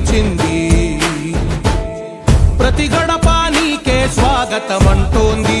నిలిచింది. ప్రతి గడప నీకే స్వాగతం అంటోంది